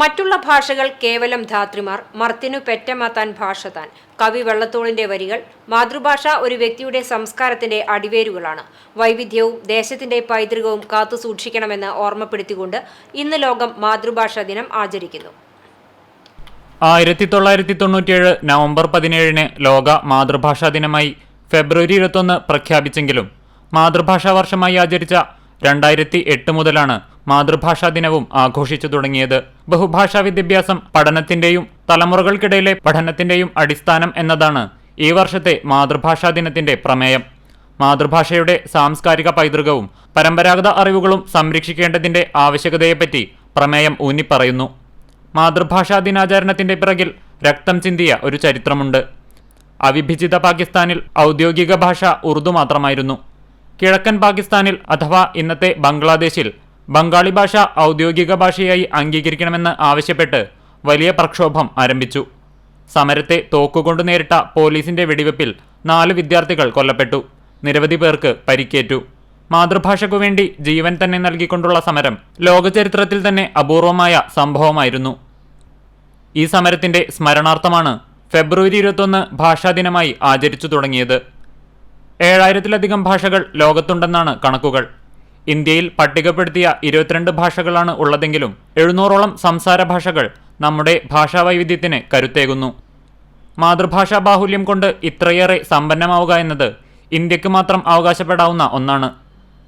മറ്റുള്ള ഭാഷകൾ കേവലം ധാത്രിമാർ മർത്തിനു പെറ്റമാത്താൻ ഭാഷ താൻ കവി വെള്ളത്തോളിന്റെ വരികൾ മാതൃഭാഷ ഒരു വ്യക്തിയുടെ സംസ്കാരത്തിന്റെ അടിവേരുകളാണ്. വൈവിധ്യവും ദേശത്തിന്റെ പൈതൃകവും കാത്തു സൂക്ഷിക്കണമെന്ന് ഓർമ്മപ്പെടുത്തിക്കൊണ്ട് ഇന്ന് ലോകം മാതൃഭാഷാ ദിനം ആചരിക്കുന്നു. ആയിരത്തി തൊള്ളായിരത്തി തൊണ്ണൂറ്റിയേഴ് നവംബർ പതിനേഴിന് ലോക മാതൃഭാഷാ ദിനമായി ഫെബ്രുവരി ഇരുപത്തൊന്ന് പ്രഖ്യാപിച്ചെങ്കിലും മാതൃഭാഷാ വർഷമായി ആചരിച്ച രണ്ടായിരത്തി എട്ട് മുതലാണ് മാതൃഭാഷാ ദിനവും ആഘോഷിച്ചു തുടങ്ങിയത്. ബഹുഭാഷാ വിദ്യാഭ്യാസം പഠനത്തിന്റെയും തലമുറകൾക്കിടയിലെ പഠനത്തിന്റെയും അടിസ്ഥാനം എന്നതാണ് ഈ വർഷത്തെ മാതൃഭാഷാ ദിനത്തിന്റെ പ്രമേയം. മാതൃഭാഷയുടെ സാംസ്കാരിക പൈതൃകവും പരമ്പരാഗത അറിവുകളും സംരക്ഷിക്കേണ്ടതിന്റെ ആവശ്യകതയെപ്പറ്റി പ്രമേയം ഊന്നിപ്പറയുന്നു. മാതൃഭാഷാ ദിനാചരണത്തിന്റെ പിറകിൽ രക്തം ചിന്തിയ ഒരു ചരിത്രമുണ്ട്. അവിഭജിത പാകിസ്ഥാനിൽ ഔദ്യോഗിക ഭാഷ ഉറുദു മാത്രമായിരുന്നു. കിഴക്കൻ പാകിസ്ഥാനിൽ അഥവാ ഇന്നത്തെ ബംഗ്ലാദേശിൽ ബംഗാളി ഭാഷ ഔദ്യോഗിക ഭാഷയായി അംഗീകരിക്കണമെന്ന് ആവശ്യപ്പെട്ട് വലിയ പ്രക്ഷോഭം ആരംഭിച്ചു. സമരത്തെ തോക്കുകൊണ്ട് നേരിട്ട പോലീസിന്റെ വെടിവെപ്പിൽ നാല് വിദ്യാർത്ഥികൾ കൊല്ലപ്പെട്ടു. നിരവധി പേർക്ക് പരിക്കേറ്റു. മാതൃഭാഷയ്ക്കു വേണ്ടി ജീവൻ തന്നെ നൽകിക്കൊണ്ടുള്ള സമരം ലോകചരിത്രത്തിൽ തന്നെ അപൂർവമായ സംഭവമായിരുന്നു. ഈ സമരത്തിന്റെ സ്മരണാർത്ഥമാണ് ഫെബ്രുവരി ഇരുപത്തൊന്ന് ഭാഷാദിനമായി ആചരിച്ചു തുടങ്ങിയത്. ഏഴായിരത്തിലധികം ഭാഷകൾ ലോകത്തുണ്ടെന്നാണ് കണക്കുകൾ. ഇന്ത്യയിൽ പട്ടികപ്പെടുത്തിയ ഇരുപത്തിരണ്ട് ഭാഷകളാണ് ഉള്ളതെങ്കിലും എഴുന്നൂറോളം സംസാര ഭാഷകൾ നമ്മുടെ ഭാഷാവൈവിധ്യത്തിന് കരുത്തേകുന്നു. മാതൃഭാഷാ ബാഹുല്യം കൊണ്ട് ഇത്രയേറെ സമ്പന്നമാവുക എന്നത് ഇന്ത്യയ്ക്ക് മാത്രം അവകാശപ്പെടാവുന്ന ഒന്നാണ്.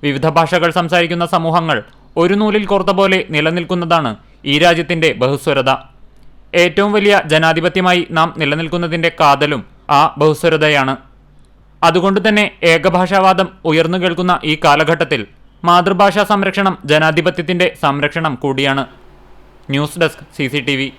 വിവിധ ഭാഷകൾ സംസാരിക്കുന്ന സമൂഹങ്ങൾ ഒരു നൂലിൽ കോർത്ത പോലെ നിലനിൽക്കുന്നതാണ് ഈ രാജ്യത്തിന്റെ ബഹുസ്വരത. ഏറ്റവും വലിയ ജനാധിപത്യമായി നാം നിലനിൽക്കുന്നതിന്റെ കാതലും ആ ബഹുസ്വരതയാണ്. അതുകൊണ്ട് തന്നെ ഏകഭാഷാവാദം ഉയർന്നു കേൾക്കുന്ന ഈ കാലഘട്ടത്തിൽ മാതൃഭാഷാ സംരക്ഷണം ജനാധിപത്യത്തിന്റെ സംരക്ഷണം കൂടിയാണ്. News desk C